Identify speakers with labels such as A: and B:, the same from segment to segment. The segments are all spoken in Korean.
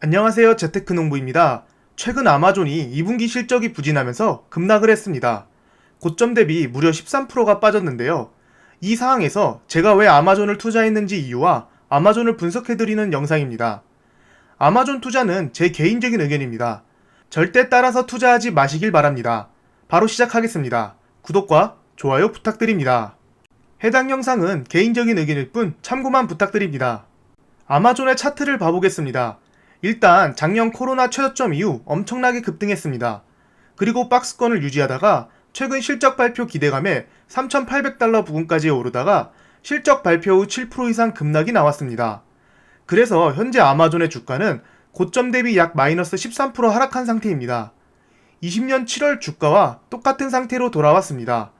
A: 안녕하세요. 재테크 농부입니다. 최근 아마존이 2분기 실적이 부진하면서 급락을 했습니다. 고점 대비 무려 13%가 빠졌는데요. 이 상황에서 제가 왜 아마존을 투자했는지 이유와 아마존을 분석해드리는 영상입니다. 아마존 투자는 제 개인적인 의견입니다. 절대 따라서 투자하지 마시길 바랍니다. 바로 시작하겠습니다. 구독과 좋아요 부탁드립니다. 해당 영상은 개인적인 의견일 뿐 참고만 부탁드립니다. 아마존의 차트를 봐보겠습니다. 일단 작년 코로나 최저점 이후 엄청나게 급등했습니다. 그리고 박스권을 유지하다가 최근 실적 발표 기대감에 3,800달러 부근까지 오르다가 실적 발표 후 7% 이상 급락이 나왔습니다. 그래서 현재 아마존의 주가는 고점 대비 약 마이너스 13% 하락한 상태입니다. 20년 7월 주가와 똑같은 상태로 돌아왔습니다.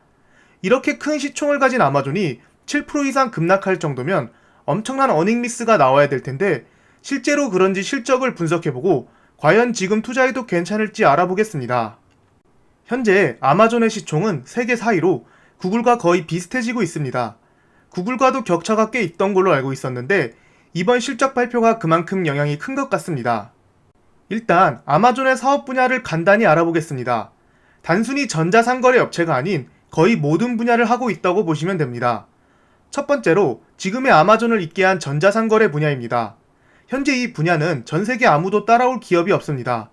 A: 이렇게 큰 시총을 가진 아마존이 7% 이상 급락할 정도면 엄청난 어닝 미스가 나와야 될 텐데 실제로 그런지 실적을 분석해보고 과연 지금 투자해도 괜찮을지 알아보겠습니다. 현재 아마존의 시총은 세계 4위로 구글과 거의 비슷해지고 있습니다. 구글과도 격차가 꽤 있던 걸로 알고 있었는데 이번 실적 발표가 그만큼 영향이 큰 것 같습니다. 일단 아마존의 사업 분야를 간단히 알아보겠습니다. 단순히 전자상거래 업체가 아닌 거의 모든 분야를 하고 있다고 보시면 됩니다. 첫 번째로 지금의 아마존을 있게 한 전자상거래 분야입니다. 현재 이 분야는 전 세계 아무도 따라올 기업이 없습니다.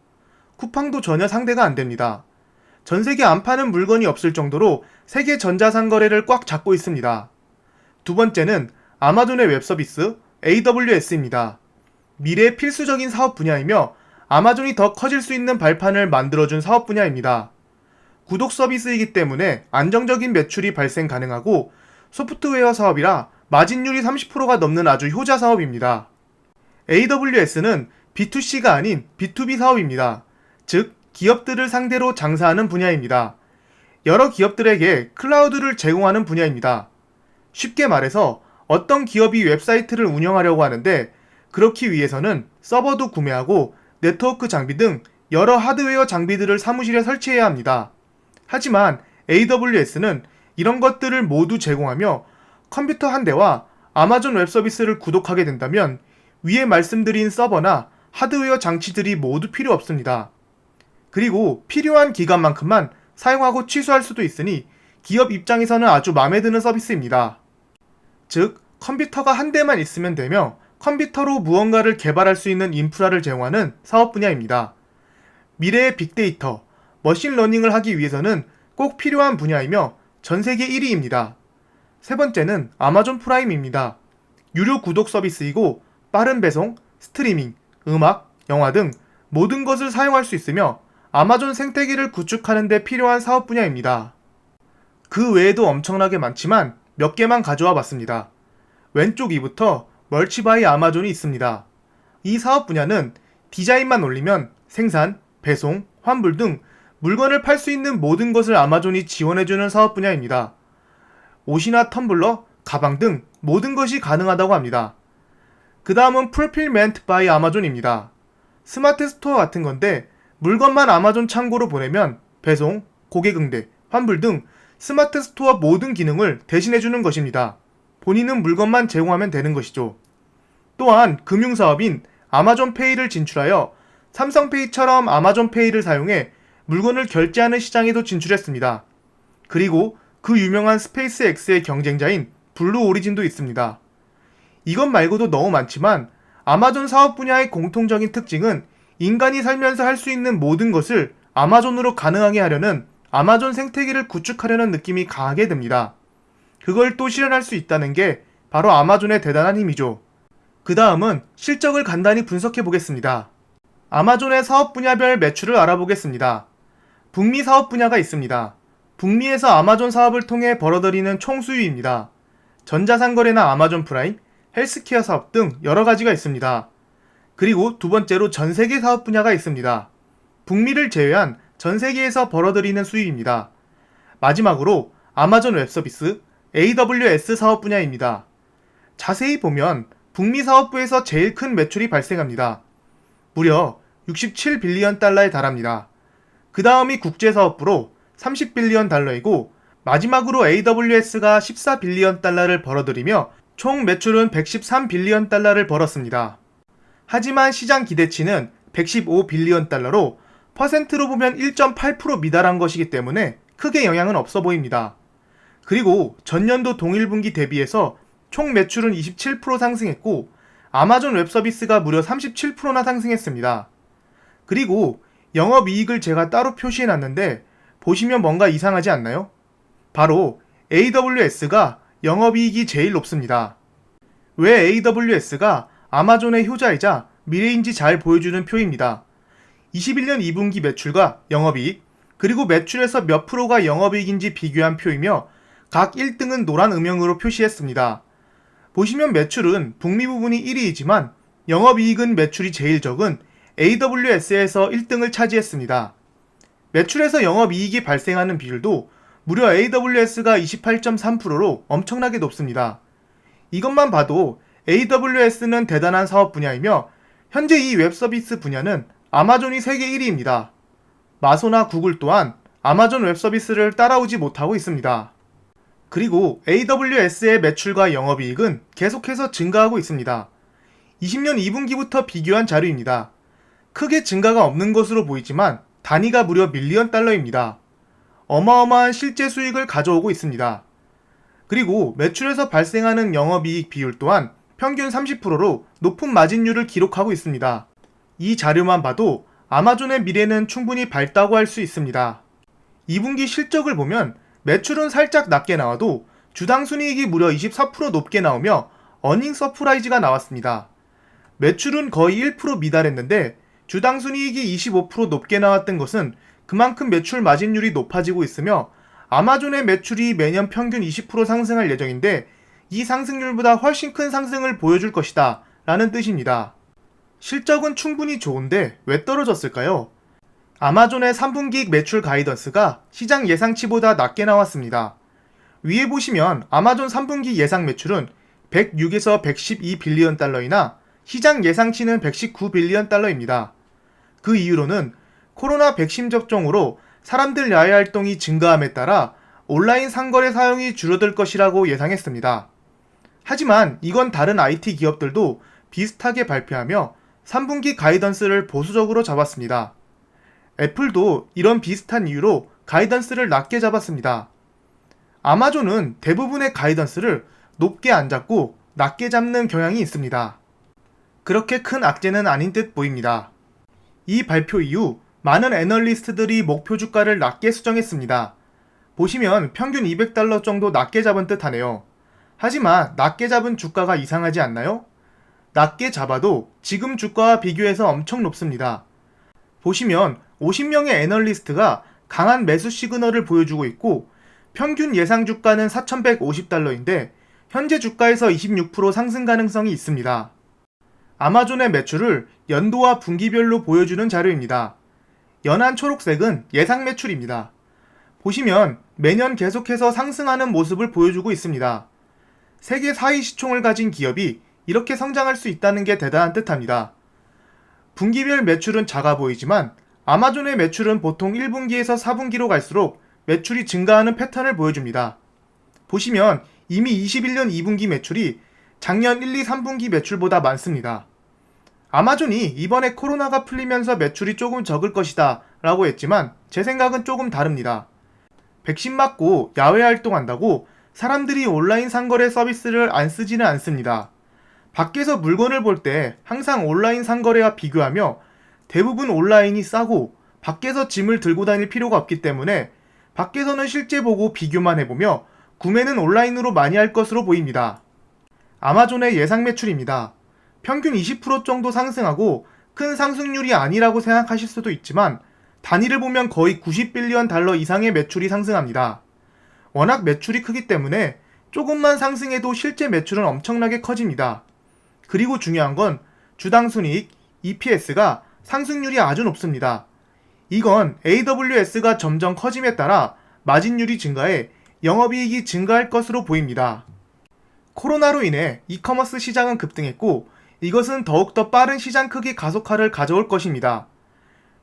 A: 쿠팡도 전혀 상대가 안 됩니다. 전 세계 안 파는 물건이 없을 정도로 세계 전자상 거래를 꽉 잡고 있습니다. 두 번째는 아마존의 웹 서비스 AWS입니다. 미래의 필수적인 사업 분야이며 아마존이 더 커질 수 있는 발판을 만들어준 사업 분야입니다. 구독 서비스이기 때문에 안정적인 매출이 발생 가능하고 소프트웨어 사업이라 마진율이 30%가 넘는 아주 효자 사업입니다. AWS는 B2C가 아닌 B2B 사업입니다. 즉, 기업들을 상대로 장사하는 분야입니다. 여러 기업들에게 클라우드를 제공하는 분야입니다. 쉽게 말해서 어떤 기업이 웹사이트를 운영하려고 하는데 그렇기 위해서는 서버도 구매하고 네트워크 장비 등 여러 하드웨어 장비들을 사무실에 설치해야 합니다. 하지만 AWS는 이런 것들을 모두 제공하며 컴퓨터 한 대와 아마존 웹 서비스를 구독하게 된다면 위에 말씀드린 서버나 하드웨어 장치들이 모두 필요 없습니다. 그리고 필요한 기간만큼만 사용하고 취소할 수도 있으니 기업 입장에서는 아주 마음에 드는 서비스입니다. 즉, 컴퓨터가 한 대만 있으면 되며 컴퓨터로 무언가를 개발할 수 있는 인프라를 제공하는 사업 분야입니다. 미래의 빅데이터, 머신러닝을 하기 위해서는 꼭 필요한 분야이며 전 세계 1위입니다. 세 번째는 아마존 프라임입니다. 유료 구독 서비스이고 빠른 배송, 스트리밍, 음악, 영화 등 모든 것을 사용할 수 있으며 아마존 생태계를 구축하는 데 필요한 사업 분야입니다. 그 외에도 엄청나게 많지만 몇 개만 가져와 봤습니다. 왼쪽 이부터 멀치바이 아마존이 있습니다. 이 사업 분야는 디자인만 올리면 생산, 배송, 환불 등 물건을 팔 수 있는 모든 것을 아마존이 지원해주는 사업 분야입니다. 옷이나 텀블러, 가방 등 모든 것이 가능하다고 합니다. 그 다음은 풀필멘트 바이 아마존입니다. 스마트 스토어 같은 건데 물건만 아마존 창고로 보내면 배송, 고객 응대, 환불 등 스마트 스토어 모든 기능을 대신해주는 것입니다. 본인은 물건만 제공하면 되는 것이죠. 또한 금융사업인 아마존 페이를 진출하여 삼성페이처럼 아마존 페이를 사용해 물건을 결제하는 시장에도 진출했습니다. 그리고 그 유명한 스페이스X의 경쟁자인 블루 오리진도 있습니다. 이것 말고도 너무 많지만 아마존 사업 분야의 공통적인 특징은 인간이 살면서 할 수 있는 모든 것을 아마존으로 가능하게 하려는 아마존 생태계를 구축하려는 느낌이 강하게 듭니다. 그걸 또 실현할 수 있다는 게 바로 아마존의 대단한 힘이죠. 그 다음은 실적을 간단히 분석해 보겠습니다. 아마존의 사업 분야별 매출을 알아보겠습니다. 북미 사업 분야가 있습니다. 북미에서 아마존 사업을 통해 벌어들이는 총 수익입니다. 전자상거래나 아마존 프라임, 헬스케어 사업 등 여러 가지가 있습니다. 그리고 두 번째로 전 세계 사업 분야가 있습니다. 북미를 제외한 전 세계에서 벌어들이는 수익입니다. 마지막으로 아마존 웹 서비스, AWS 사업 분야입니다. 자세히 보면 북미 사업부에서 제일 큰 매출이 발생합니다. 무려 67빌리언 달러에 달합니다. 그 다음이 국제사업부로 30빌리언 달러이고 마지막으로 AWS가 14빌리언 달러를 벌어들이며 총 매출은 113빌리언 달러를 벌었습니다. 하지만 시장 기대치는 115빌리언 달러로 퍼센트로 보면 1.8% 미달한 것이기 때문에 크게 영향은 없어 보입니다. 그리고 전년도 동일 분기 대비해서 총 매출은 27% 상승했고 아마존 웹 서비스가 무려 37%나 상승했습니다. 그리고 영업 이익을 제가 따로 표시해 놨는데 보시면 뭔가 이상하지 않나요? 바로 AWS가 영업이익이 제일 높습니다. 왜 AWS가 아마존의 효자이자 미래인지 잘 보여주는 표입니다. 21년 2분기 매출과 영업이익, 그리고 매출에서 몇 프로가 영업이익인지 비교한 표이며 각 1등은 노란 음영으로 표시했습니다. 보시면 매출은 북미 부분이 1위이지만 영업이익은 매출이 제일 적은 AWS에서 1등을 차지했습니다. 매출에서 영업이익이 발생하는 비율도 무려 AWS가 28.3%로 엄청나게 높습니다. 이것만 봐도 AWS는 대단한 사업 분야이며 현재 이 웹 서비스 분야는 아마존이 세계 1위입니다. 마소나 구글 또한 아마존 웹 서비스를 따라오지 못하고 있습니다. 그리고 AWS의 매출과 영업이익은 계속해서 증가하고 있습니다. 20년 2분기부터 비교한 자료입니다. 크게 증가가 없는 것으로 보이지만 단위가 무려 밀리언 달러입니다. 어마어마한 실제 수익을 가져오고 있습니다. 그리고 매출에서 발생하는 영업이익 비율 또한 평균 30%로 높은 마진율을 기록하고 있습니다. 이 자료만 봐도 아마존의 미래는 충분히 밝다고 할 수 있습니다. 2분기 실적을 보면 매출은 살짝 낮게 나와도 주당 순이익이 무려 24% 높게 나오며 어닝 서프라이즈가 나왔습니다. 매출은 거의 1% 미달했는데 주당 순이익이 25% 높게 나왔던 것은 그만큼 매출 마진율이 높아지고 있으며 아마존의 매출이 매년 평균 20% 상승할 예정인데 이 상승률보다 훨씬 큰 상승을 보여줄 것이다 라는 뜻입니다. 실적은 충분히 좋은데 왜 떨어졌을까요? 아마존의 3분기 매출 가이던스가 시장 예상치보다 낮게 나왔습니다. 위에 보시면 아마존 3분기 예상 매출은 106에서 112 빌리언 달러이나 시장 예상치는 119 빌리언 달러입니다. 그 이유로는 코로나 백신 접종으로 사람들 야외 활동이 증가함에 따라 온라인 상거래 사용이 줄어들 것이라고 예상했습니다. 하지만 이건 다른 IT 기업들도 비슷하게 발표하며 3분기 가이던스를 보수적으로 잡았습니다. 애플도 이런 비슷한 이유로 가이던스를 낮게 잡았습니다. 아마존은 대부분의 가이던스를 높게 안 잡고 낮게 잡는 경향이 있습니다. 그렇게 큰 악재는 아닌 듯 보입니다. 이 발표 이후 많은 애널리스트들이 목표 주가를 낮게 수정했습니다. 보시면 평균 200달러 정도 낮게 잡은 듯 하네요. 하지만 낮게 잡은 주가가 이상하지 않나요? 낮게 잡아도 지금 주가와 비교해서 엄청 높습니다. 보시면 50명의 애널리스트가 강한 매수 시그널을 보여주고 있고 평균 예상 주가는 4,150달러인데 현재 주가에서 26% 상승 가능성이 있습니다. 아마존의 매출을 연도와 분기별로 보여주는 자료입니다. 연한 초록색은 예상 매출입니다. 보시면 매년 계속해서 상승하는 모습을 보여주고 있습니다. 세계 4위 시총을 가진 기업이 이렇게 성장할 수 있다는 게 대단한 뜻합니다. 분기별 매출은 작아 보이지만 아마존의 매출은 보통 1분기에서 4분기로 갈수록 매출이 증가하는 패턴을 보여줍니다. 보시면 이미 21년 2분기 매출이 작년 1, 2, 3분기 매출보다 많습니다. 아마존이 이번에 코로나가 풀리면서 매출이 조금 적을 것이다 라고 했지만 제 생각은 조금 다릅니다. 백신 맞고 야외 활동한다고 사람들이 온라인 상거래 서비스를 안 쓰지는 않습니다. 밖에서 물건을 볼 때 항상 온라인 상거래와 비교하며 대부분 온라인이 싸고 밖에서 짐을 들고 다닐 필요가 없기 때문에 밖에서는 실제 보고 비교만 해보며 구매는 온라인으로 많이 할 것으로 보입니다. 아마존의 예상 매출입니다. 평균 20% 정도 상승하고 큰 상승률이 아니라고 생각하실 수도 있지만 단위를 보면 거의 90빌리언 달러 이상의 매출이 상승합니다. 워낙 매출이 크기 때문에 조금만 상승해도 실제 매출은 엄청나게 커집니다. 그리고 중요한 건 주당 순이익 EPS가 상승률이 아주 높습니다. 이건 AWS가 점점 커짐에 따라 마진율이 증가해 영업이익이 증가할 것으로 보입니다. 코로나로 인해 이커머스 시장은 급등했고 이것은 더욱더 빠른 시장 크기 가속화를 가져올 것입니다.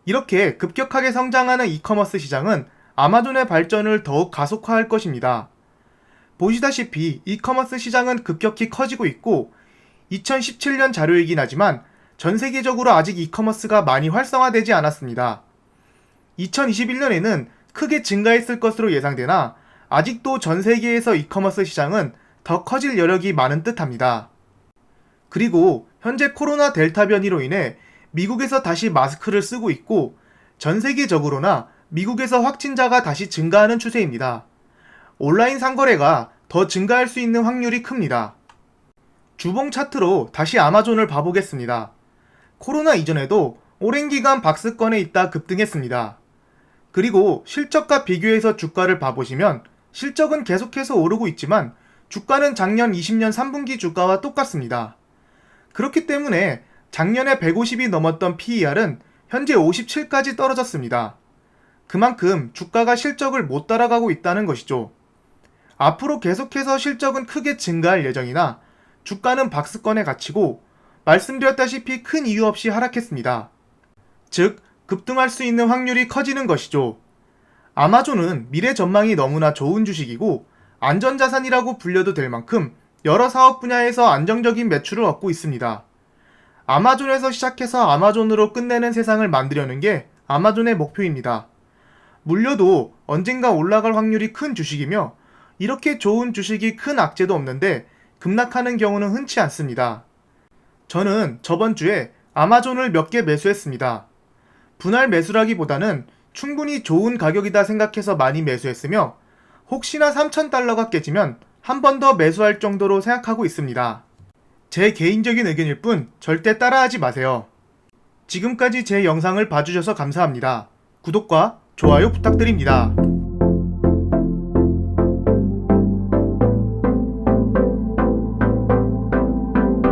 A: 이렇게 급격하게 성장하는 이커머스 시장은 아마존의 발전을 더욱 가속화할 것입니다. 보시다시피 이커머스 시장은 급격히 커지고 있고 2017년 자료이긴 하지만 전 세계적으로 아직 이커머스가 많이 활성화되지 않았습니다. 2021년에는 크게 증가했을 것으로 예상되나 아직도 전 세계에서 이커머스 시장은 더 커질 여력이 많은 듯합니다. 그리고 현재 코로나 델타 변이로 인해 미국에서 다시 마스크를 쓰고 있고 전 세계적으로나 미국에서 확진자가 다시 증가하는 추세입니다. 온라인 상거래가 더 증가할 수 있는 확률이 큽니다. 주봉 차트로 다시 아마존을 봐보겠습니다. 코로나 이전에도 오랜 기간 박스권에 있다 급등했습니다. 그리고 실적과 비교해서 주가를 봐보시면 실적은 계속해서 오르고 있지만 주가는 작년 20년 3분기 주가와 똑같습니다. 그렇기 때문에 작년에 150이 넘었던 PER은 현재 57까지 떨어졌습니다. 그만큼 주가가 실적을 못 따라가고 있다는 것이죠. 앞으로 계속해서 실적은 크게 증가할 예정이나 주가는 박스권에 갇히고 말씀드렸다시피 큰 이유 없이 하락했습니다. 즉, 급등할 수 있는 확률이 커지는 것이죠. 아마존은 미래 전망이 너무나 좋은 주식이고 안전자산이라고 불려도 될 만큼 여러 사업 분야에서 안정적인 매출을 얻고 있습니다. 아마존에서 시작해서 아마존으로 끝내는 세상을 만들려는 게 아마존의 목표입니다. 물려도 언젠가 올라갈 확률이 큰 주식이며 이렇게 좋은 주식이 큰 악재도 없는데 급락하는 경우는 흔치 않습니다. 저는 저번 주에 아마존을 몇 개 매수했습니다. 분할 매수라기보다는 충분히 좋은 가격이다 생각해서 많이 매수했으며 혹시나 3,000달러가 깨지면 한 번 더 매수할 정도로 생각하고 있습니다. 제 개인적인 의견일 뿐 절대 따라하지 마세요. 지금까지 제 영상을 봐주셔서 감사합니다. 구독과 좋아요 부탁드립니다.